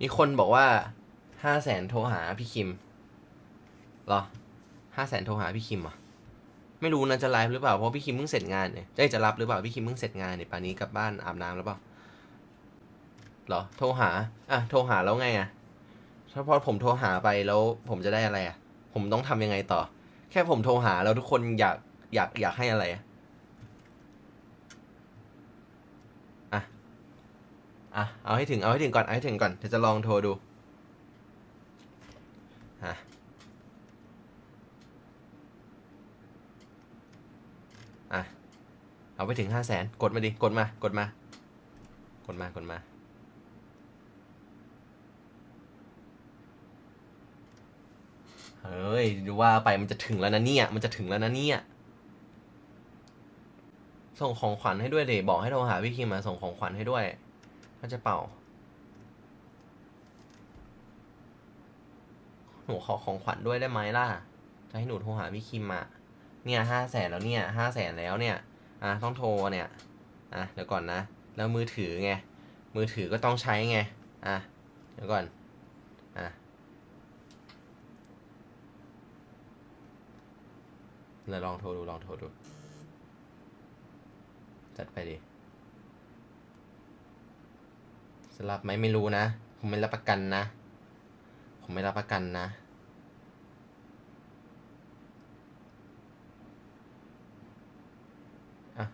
มีคนบอกว่าห้าแสนโทรหาพี่คิมหรอห้าแสนโทรหาพี่คิมอะไม่รู้นะจะไลฟ์หรือเปล่าเพราะพี่คิมเพิ่งเสร็จงานเนี่ยจะจะรับหรือเปล่าพี่คิมเพิ่งเสร็จงานเนี่ยป่านนี้กลับบ้านอาบน้ำแล้วเปล่าหรอโทรหาอะโทรหาแล้วไงอะถ้าพอผมโทรหาไปแล้วผมจะได้อะไรอะ ผมต้องทำยังไงต่อ แค่ผมโทรหาแล้วทุกคนอยากอยากอยากให้อะไรอะ อะ อะ เอาให้ถึง เอาให้ถึงก่อน เอาให้ถึงก่อน เดี๋ยวจะลองโทรดูฮะอะ เอาไปถึงห้าแสนกดมาดิ กดมา กดมา กดมา กดมา เฮ้ย ดูว่าไปมันจะถึงแล้วนะเนี่ย มันจะถึงแล้วนะเนี่ย ส่งของขวัญให้ด้วยเดบอกให้โทรหาพี่คิมมาส่งของขวัญให้ด้วย ถ้าจะเป่า หนูขอของขวัญด้วยได้ไหมล่ะ จะให้หนูโทรหาพี่คิมอะเนี่ยห้าแสนแล้วเนี่ยห้าแสนแล้วเนี่ย อะต้องโทรเนี่ย อะเดี๋ยวก่อนนะ แล้วมือถือไง มือถือก็ต้องใช้ไง อะ เดี๋ยวก่อน อะเราลองโทรดูลองโทรดู จัดไปดิ จะรับไหมไม่รู้นะ ผมไม่รับประกันนะ ผมไม่รับประกันนะ อะ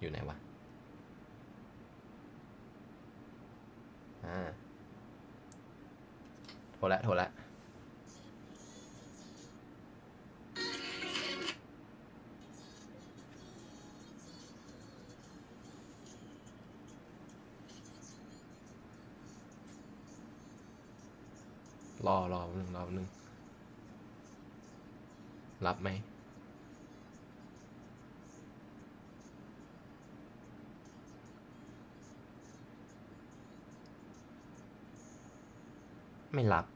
อยู่ไหนวะ อ่า โทรละ โทรละ รอรอหนึ่งรอหนึ่งรับไหมไม่รับ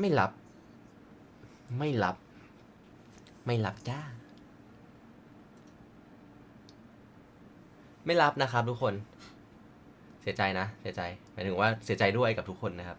ไม่รับ ไม่รับ ไม่รับจ้า ไม่รับนะครับทุกคน เสียใจนะ เสียใจหมายถึงว่าเสียใจด้วยกับทุกคนนะครับ